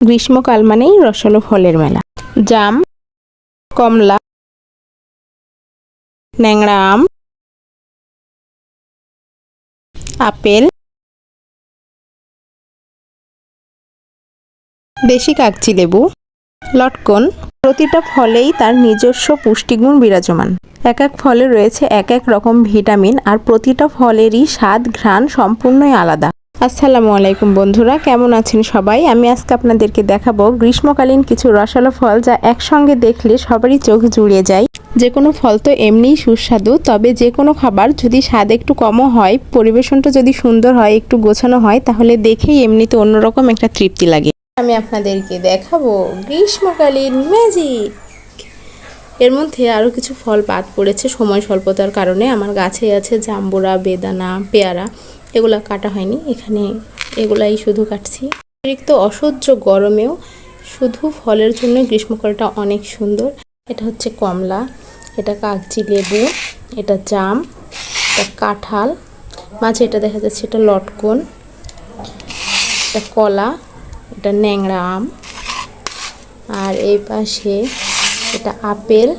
গ্রীষ্মকাল মানেই রসালো ফলের মেলা। জাম, কমলা ন্যাংরা আম, আপেল, দেশি কাগজি লেবু, লটকন, প্রতিটা ফলেই তার নিজস্ব পুষ্টিগুণ বিরাজমান। এক এক ফলে রয়েছে এক এক রকম ভিটামিন আর প্রতিটা ফলেরই স্বাদ, ঘ্রাণ সম্পূর্ণই আলাদা। আসসালামু আলাইকুম বন্ধুরা, কেমন আছেন সবাই? আমি আজকে আপনাদেরকে দেখাবো গ্রীষ্মকালীন কিছু রসালো ফল যা একসঙ্গে দেখলে সবারই চোখ জুড়িয়ে যায়। যে কোনো ফল তো এমনিই সুস্বাদু, তবে যে কোনো খাবার যদি স্বাদ একটু কমও হয়, পরিবেশনটা যদি সুন্দর হয়, একটু গোছানো হয়, তাহলে দেখেই এমনিতে অন্যরকম একটা তৃপ্তি লাগে। আমি আপনাদেরকে দেখাবো গ্রীষ্মকালীন ম্যাজিক এর মধ্যে আরও কিছু ফল বাদ পড়েছে সময় স্বল্পতার কারণে। আমার গাছে আছে জাম্বুরা, বেদানা, পেয়ারা। এগুলো কাটা হয়নি, এখানে এগুলাই শুধু কাটছি। অতিরিক্ত অসহ্য গরমেও শুধু ফলের জন্য গ্রীষ্মকালটা অনেক সুন্দর। এটা হচ্ছে কমলা, এটা কাগজি লেবু, এটা জাম, এটা কাঁঠাল, মাঝে এটা দেখা যাচ্ছে এটা লটকন, এটা কলা, এটা ন্যাংরা আম, আর এই পাশে এটা আপেল,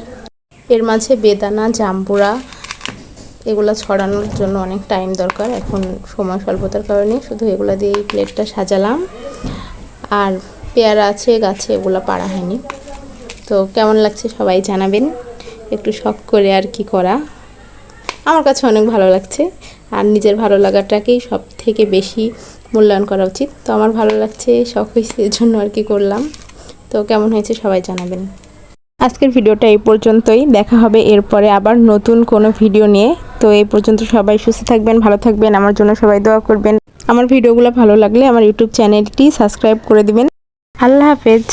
এর মাঝে বেদানা, জাম্বুরা এগুলো ছড়ানোর জন্য অনেক টাইম দরকার। এখন সময় স্বল্পতার কারণে শুধু এগুলো দিয়ে এই প্লেটটা সাজালাম। আর পেয়ারা আছে, গাছে এগুলো পাড়া হয়নি। তো কেমন লাগছে সবাই জানাবেন। একটু শখ করে আর কি করা। আমার কাছে অনেক ভালো লাগছে। আর নিজের ভালো লাগাটাকেই সব থেকে বেশি মূল্যায়ন করা উচিত। তো আমার ভালো লাগছে, শখ হয়েছে এর জন্য আর কি করলাম। তো কেমন হয়েছে সবাই জানাবেন। আজকের ভিডিওটা এই পর্যন্তই। দেখা হবে এরপরে আবার নতুন কোনো ভিডিও নিয়ে। তো এই পর্যন্ত সবাই সুস্থ থাকবেন, ভালো থাকবেন। আমার জন্য সবাই দোয়া করবেন। আমার ভিডিওগুলো ভালো লাগলে আমার ইউটিউব চ্যানেলটি সাবস্ক্রাইব করে দেবেন। আল্লাহ হাফেজ।